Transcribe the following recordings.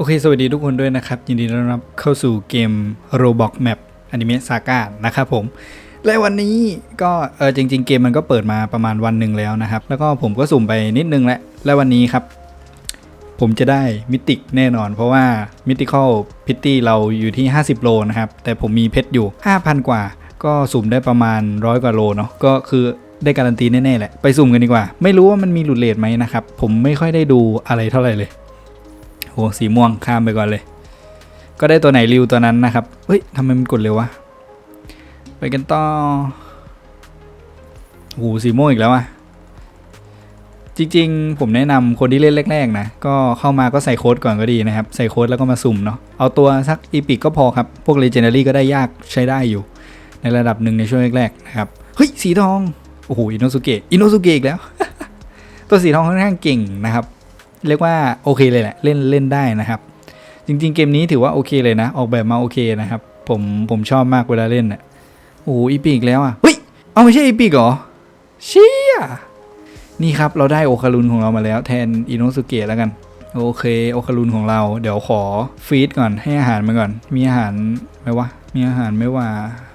โอเค สวัสดีทุกคนด้วยนะครับ ยินดีต้อนรับเข้าสู่เกม Roblox Map Anime Saga นะครับผม และวันนี้ก็เออจริง ๆ เกมมันก็เปิดมาประมาณวันหนึ่งแล้วนะครับ แล้วก็ผมก็สุ่มไปนิดนึงแล้วและวันนี้ครับ ผมจะได้มิติกแน่นอน เพราะว่ามิติคอลพิตตี้เราอยู่ที่ 50 โลนะครับ แต่ผมมีเพชรอยู่ 5,000 กว่า ก็สุ่มได้ประมาณร้อยกว่าโลเนาะก็คือได้การันตีแน่ๆแหละไปสุ่มกันดีกว่า ไม่รู้ว่ามันมีหลุดเลทไหมนะครับผมไม่ค่อยได้ดูอะไรเท่าไหร่เลย โหสีม่วงข้ามไปก่อนเลย ก็ได้ตัวไหนริวตัวนั้นนะครับ เฮ้ยทำไมมันกดเร็ววะ ไปกันต่อโหสีม่วงอีกแล้วอะจริงๆ ผมแนะนำคนที่เล่นแรก ๆ นะ ก็เข้ามาก็ใส่โค้ดก่อนก็ดีนะครับ ใส่โค้ดแล้วก็มาสุ่มเนาะเอาตัวสักอีพิกก็พอครับ พวกเลเจนดารี่ก็ได้ยากใช้ได้อยู่ ในระดับหนึ่งในช่วงแรก ๆ นะครับ เฮ้ย สีทอง โอ้โห อินโนสุเกะอินโนสุเกะอีกแล้ว ตัวสีทองค่อนข้างเก่งนะครับ เรียกว่าโอเคเลยแหละเล่นเล่นได้นะครับ จริง ๆ เกมนี้ถือว่าโอเคเลยนะ ออกแบบมาโอเคนะครับ ผมผมชอบมากเวลาเล่นอะโอ้อีปีกแล้วอะเฮ้ยเอาไม่ใช่อีปีกเหรอเชี่ยนี่ครับเราได้โอคารุนของเรามาแล้วแทนอิโนสุเกะแล้วกันโอเคโอคารุนของเราเดี๋ยวขอฟีดก่อนให้อาหารมันก่อน มีอาหารไหมวะมีอาหารไม่ว่า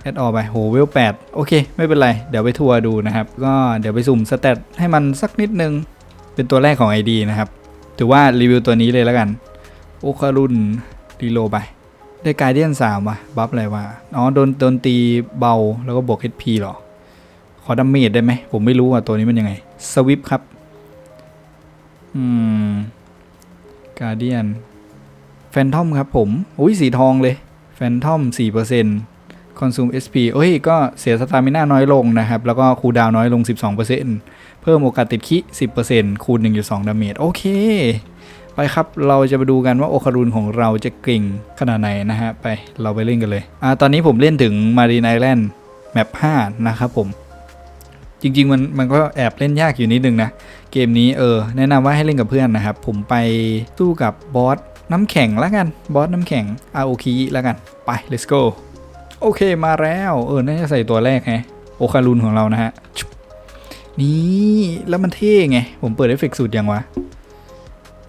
แอดออไปโหเวลแปดโอเค ไม่เป็นไร เดี๋ยวไปทัวร์ดูนะครับ ก็เดี๋ยวไปสุ่มสเตตให้มันสักนิดนึง เป็นตัวแรกของ ID นะครับ ถือว่ารีวิวตัวนี้เลยแล้วกัน โอคารุนรีโลไป ได้การเดียนสามว่ะบัฟอะไรวะ อ๋อ โดนโดนตีเบาแล้วก็บวก HP หรอ ขอดัมเมจได้ไหม ผมไม่รู้ว่าตัวนี้มันยังไง สวิปครับ อืมการเดียนแฟนทอมครับผม อุ้ยสีทองเลย แฟนทอม4%เปอร์เซ็นต์ 4% Consume SP เอ้ย ก็เสียสตามิน่าน้อยลงนะครับ แล้วก็คูลดาวน้อยลง 12%เพิ่มโอกาสติดคิ 10%คูณ1.2 ดาเมจ โอเค ไปครับ เราจะมาดูกันว่าโอคารุนของเราจะเก่งขนาดไหนนะฮะ ไป เราไปเล่นกันเลย อ่า ตอนนี้ผมเล่นถึงมารีนไอแลนด์แมป 5 นะครับผม จริง ๆ มัน มันก็แอบเล่นยากอยู่นิดนึงนะ เกมนี้ เออ แนะนำว่าให้เล่นกับเพื่อนนะครับ ผมไปสู้กับบอสน้ำแข็งแล้วกัน บอสน้ำแข็งอาโอคิแล้วกัน ไป let's go โอเคมาแล้วเออน่าจะใส่ตัวแรกไงโอคารุนของเรานะฮะนี่แล้วมันเท่ไง ผมเปิดเอฟเฟกต์สุดยังวะ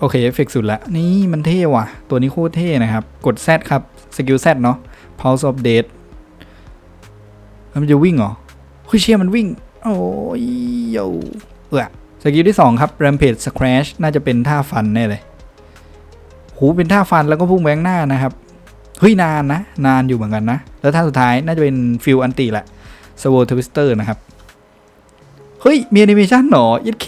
โอเคเอฟเฟกต์สุดละนี่มันเท่ว่ะ ตัวนี้โคตรเท่นะครับ กด Z ครับสกิล Z เนาะ Pulse of Death มันจะวิ่งเหรอเฮ้ยเชี่ยมันวิ่ง โอ้ยโยเออสกิลที่ 2 ครับ Rampage Scratch น่าจะเป็นท่าฟันแน่เลย หูเป็นท่าฟันแล้วก็พุ่งแบงหน้านะครับ เฮ้ยนานนะ นานอยู่เหมือนกันนะ แล้วท่าสุดท้ายน่าจะเป็นฟิลอันติแหละ s w o r d Twister นะครับ เฮ้ย มีแอนิเมชันหนอยัดเค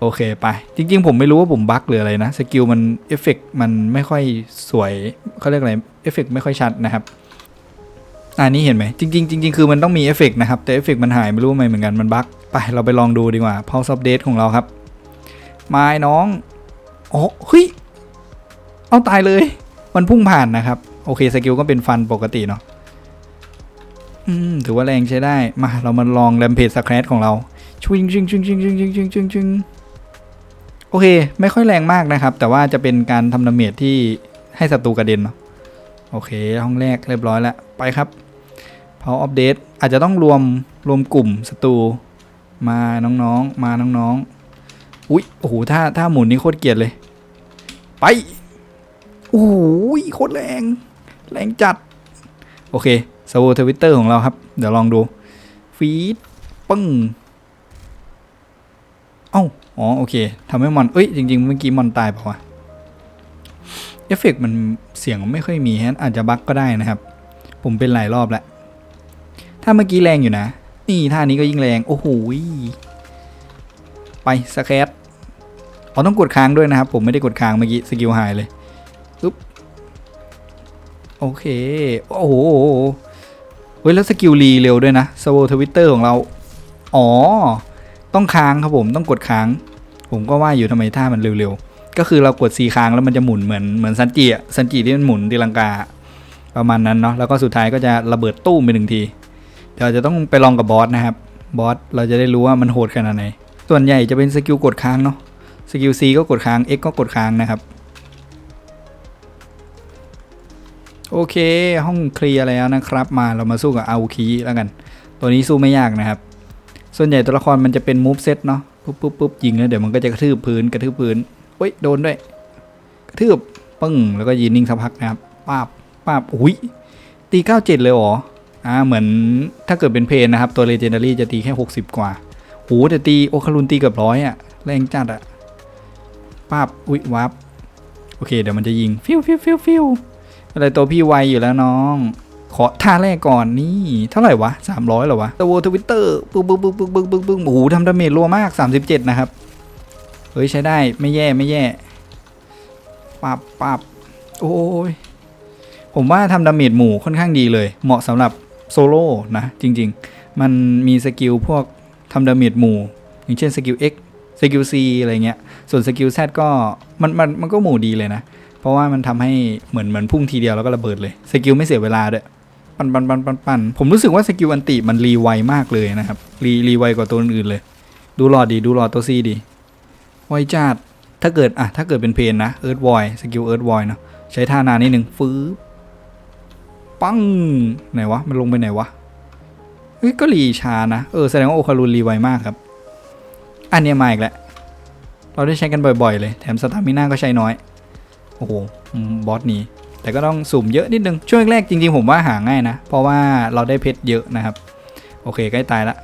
โอเคไป จริง ๆ ผมไม่รู้ว่าผมบั๊กหรืออะไรนะ สกิลมันเอฟเฟกมันไม่ค่อยสวยเขาเรียกอะไรเอฟเฟกไม่ค่อยชัดนะครับอันนี้เห็นไหมจริงๆจริงๆคือมันต้องมีเอฟเฟกนะครับ แต่เอฟเฟกมันหายไม่รู้ทำไมเหมือนกันมันบั๊กไปเราไปลองดูดีกว่า Pulse of Death ของเราครับม้น้องอ๋อเฮ้ยเอาตายเลย มันพุ่งผ่านนะครับ โอเคสกิลก็เป็นฟันปกติเนาะอืมถือว่าแรงใช้ได้ มาเรามาลองแรมเพจสแครชของเราชิงชิงชิงชิงชิงชิงชิงชิงชิงโอเค ไม่ค่อยแรงมากนะครับ แต่ว่าจะเป็นการทำดาเมจที่ให้ศัตรูกระเด็นเนาะโอเค ห้องแรกเรียบร้อยแล้ว ไปครับ Power of Death อาจจะต้องรวมรวมกลุ่มศัตรูมาน้องๆ มาน้องๆ อุ๊ยโอ้โหถ้าถ้าหมุนนี่โคตรเกลียดเลย ไปโอ้โหโคตรแรง แรงจัด โอเคสวอทวิตเตอร์ของเราครับ เดี๋ยวลองดู ฟีดปึ้ง เอ้า อ๋อ โอเคทำให้มอน เอ้ย จริง ๆ เมื่อกี้มอนตายเปล่าวะเอฟเฟกมันเสียงไม่ค่อยมีฮะอาจจะบั๊กก็ได้นะครับ ผมเป็นหลายรอบแล้ว ถ้าเมื่อกี้แรงอยู่นะ นี่ท่านี้ก็ยิ่งแรง โอ้โหไปสแครตอ๋อต้องกดค้างด้วยนะครับ ผมไม่ได้กดค้างเมื่อกี้สกิลหายเลย โอเค โอ้โหเฮ้ยแล้วสกิลรีเร็วด้วยนะสโวทวิตเตอร์ของเรา อ๋อ ต้องค้างครับผมต้องกดค้าง ผมก็ว่าอยู่ทำไมท่ามันเร็วๆ ก็คือเรากดซีค้างแล้วมันจะหมุนเหมือนเหมือนซันจิอะซันจิที่มันหมุนตีลังกา ประมาณนั้นเนาะแล้วก็สุดท้ายก็จะระเบิดตู้มไปหนึ่งที เดี๋ยวจะต้องไปลองกับบอสนะครับบอสเราจะได้รู้ว่ามันโหดขนาดไหนส่วนใหญ่จะเป็นสกิลกดค้างเนาะสกิล C ก็กดค้าง X ก็กดค้างนะครับ โอเค ห้องเคลียร์แล้วนะครับ มาเรามาสู้กับอาคีแล้วกัน ตัวนี้สู้ไม่ยากนะครับ ส่วนใหญ่ตัวละครมันจะเป็นมูฟเซตเนาะปุ๊บปุ๊บปุ๊บยิงแล้วเดี๋ยวมันก็จะกระทืบพื้นกระทืบพื้นเฮ้ยโดนด้วย กระทืบปึ้งแล้วก็ยืนนิ่งสักพักนะครับป้าบป้าบอุ้ยตีเก้าเจ็ดเลยเหรออ่าเหมือนถ้าเกิดเป็นเพนนะครับ ตัวเลเจนดารี่จะตีแค่60กว่าโหแต่ตีโอคารุนตีเกือบร้อยอะแรงจัดอะป้าบอุ้ยวับโอเคเดี๋ยวมันจะยิงฟิวฟิวฟิวฟิว อะไรตัวพี่ไวอยู่แล้วน้อง ขอท่าแรกก่อนนี่ เท่าไหร่วะ 300เหรอวะตัวทวิตเตอร์ปึ๊บปึ๊บปึ๊บปึ๊บปึ๊บปึ๊บปึ๊บโอ้โหทำดาเมจรัวมาก 37 นะครับ เฮ้ยใช้ได้ไม่แย่ไม่แย่ปับปับโอ้ยผมว่าทำดาเมจหมู่ค่อนข้างดีเลย เหมาะสำหรับโซโล่นะ จริง ๆ มันมีสกิลพวกทำดาเมจหมู่ อย่างเช่นสกิล X สกิล C อะไรเงี้ย ส่วนสกิล Z ก็มันมันมันก็หมู่ดีเลยนะ ราะว่ามันทำให้เหมือนเหมือนพุ่งทีเดียวแล้วก็ระเบิดเลยสกิลไม่เสียเวลาด้วยปันปันปันปันปันผมรู้สึกว่าสกิลอันติมันรีไวมากเลยนะครับรีรีไวกว่าตัวอื่นเลย ดูหลอดดีดูหลอดตัวซีดีไวจัดถ้าเกิดอะถ้าเกิดเป็นเพนนะเอิร์ธวอยสกิลเอิร์ธวอยเนาะใช้ท่านานนิดหนึ่งฟื้ปังไหนวะ มันลงไปไหนวะเฮ้ยก็รีชานะ เออ แสดงว่าโอคารุนรีไวมากครับ อันนี้มาอีกแล้ว เราได้ใช้กันบ่อยๆเลย แถมสตามิน่าก็ใช้น้อย โอ้โหบอสหนี้แต่ก็ต้องสุ่มเยอะนิดนึง ช่วงแรกจริงๆผมว่าหาง่ายนะ เพราะว่าเราได้เพชรเยอะนะครับ โอเคใกล้ตายละ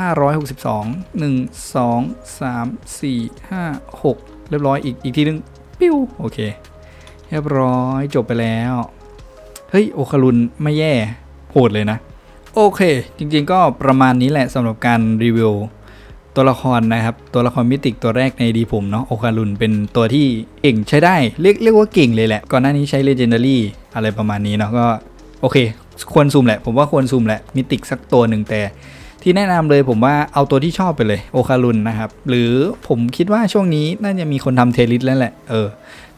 562 1 2 3 4 5 6 เรียบร้อยอีกอีกทีนึง ปิ้ว โอเค เรียบร้อยจบไปแล้ว เฮ้ย โอคารุนไม่แย่โหดเลยนะ โอเค จริงๆก็ประมาณนี้แหละสำหรับการรีวิว ตัวละครนะครับ ตัวละครมิติกตัวแรกในดีผมเนาะโอคารุนเป็นตัวที่เก่งใช้ได้ เรียกเรียกว่าเก่งเลยแหละ ก่อนหน้านี้ใช้ Legendary อะไรประมาณนี้เนาะก็โอเค ควรซูมแหละ ผมว่าควรซูมแหละมิติกสักตัวหนึ่งแต่ที่แนะนำเลยผมว่าเอาตัวที่ชอบไปเลยโอคารุนนะครับ หรือผมคิดว่าช่วงนี้น่าจะมีคนทำเทลิสแล้วแหละ เออ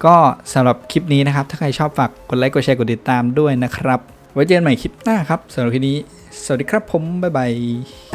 ก็สำหรับคลิปนี้นะครับ ถ้าใครชอบฝากกดไลค์กดแชร์กดติดตามด้วยนะครับ ไว้เจอกันใหม่คลิปหน้าครับสำหรับคลิปนี้ สวัสดีครับผม บ๊ายบาย